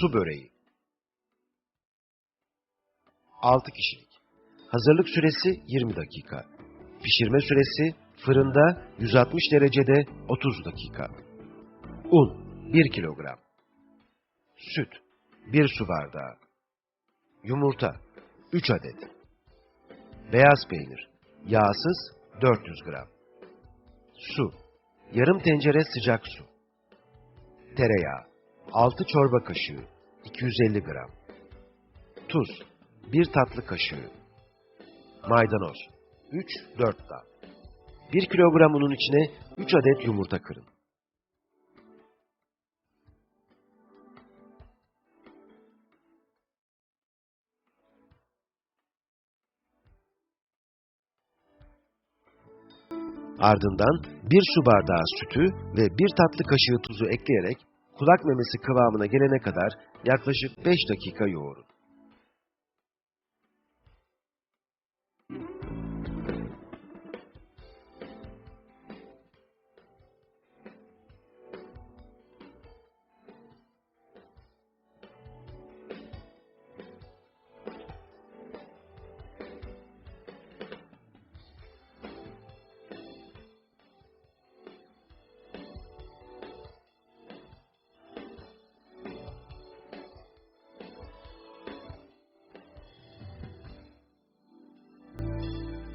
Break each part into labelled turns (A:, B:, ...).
A: Su böreği. 6 kişilik. Hazırlık süresi 20 dakika. Pişirme süresi fırında 160 derecede 30 dakika. Un 1 kilogram. Süt 1 su bardağı. Yumurta 3 adet. Beyaz peynir yağsız 400 gram. Su yarım tencere sıcak su. Tereyağı 6 çorba kaşığı 250 gram. Tuz 1 tatlı kaşığı. Maydanoz 3-4 dal. 1 kilogram unun içine 3 adet yumurta kırın. Ardından 1 su bardağı sütü ve 1 tatlı kaşığı tuzu ekleyerek kulak memesi kıvamına gelene kadar yaklaşık 5 dakika yoğurun.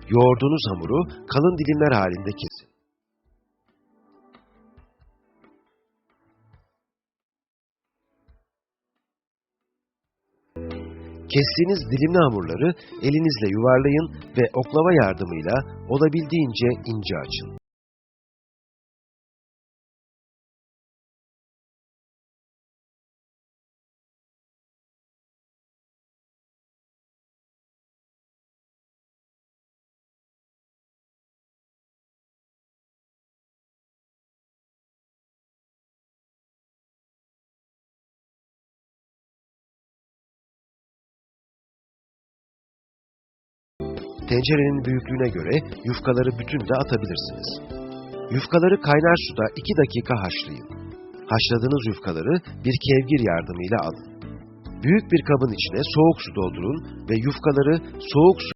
A: Yoğurduğunuz hamuru kalın dilimler halinde kesin. Kestiğiniz dilimli hamurları elinizle yuvarlayın ve oklava yardımıyla olabildiğince ince açın. Tencerenin büyüklüğüne göre yufkaları bütün de atabilirsiniz. Yufkaları kaynar suda 2 dakika haşlayın. Haşladığınız yufkaları bir kevgir yardımıyla alın. Büyük bir kabın içine soğuk su doldurun ve yufkaları soğuk su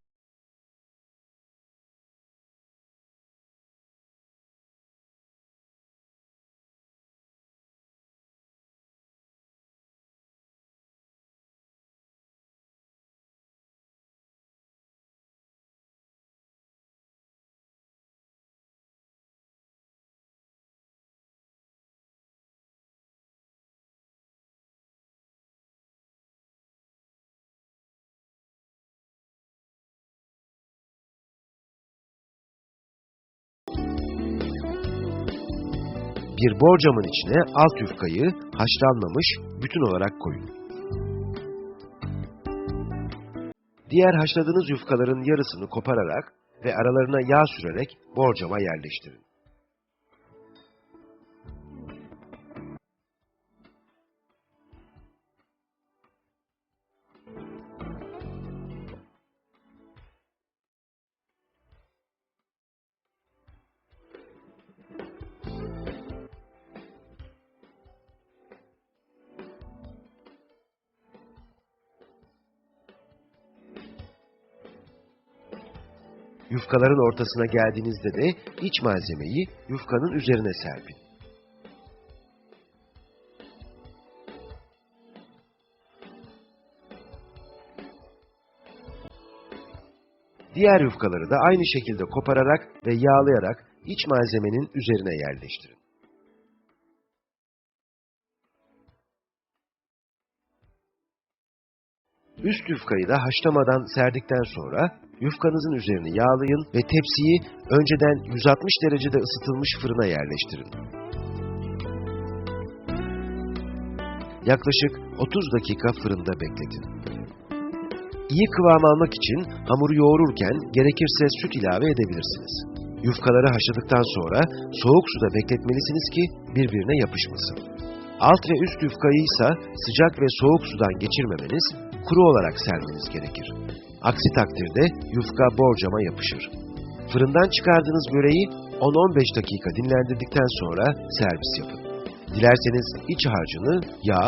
A: bir borcamın içine alt yufkayı haşlanmamış bütün olarak koyun. Diğer haşladığınız yufkaların yarısını kopararak ve aralarına yağ sürerek borcama yerleştirin. Yufkaların ortasına geldiğinizde de iç malzemeyi yufkanın üzerine serpin. Diğer yufkaları da aynı şekilde kopararak ve yağlayarak iç malzemenin üzerine yerleştirin. Üst yufkayı da haşlamadan serdikten sonra yufkanızın üzerini yağlayın ve tepsiyi önceden 160 derecede ısıtılmış fırına yerleştirin. Yaklaşık 30 dakika fırında bekletin. İyi kıvam almak için hamuru yoğururken gerekirse süt ilave edebilirsiniz. Yufkaları haşladıktan sonra soğuk suda bekletmelisiniz ki birbirine yapışmasın. Alt ve üst yufkayı ise sıcak ve soğuk sudan geçirmemeniz, kuru olarak sermeniz gerekir. Aksi takdirde yufka borcama yapışır. Fırından çıkardığınız böreği 10-15 dakika dinlendirdikten sonra servis yapın. Dilerseniz iç harcını yağ,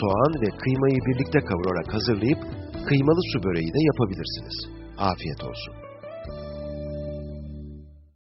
A: soğan ve kıymayı birlikte kavurarak hazırlayıp kıymalı su böreği de yapabilirsiniz. Afiyet olsun.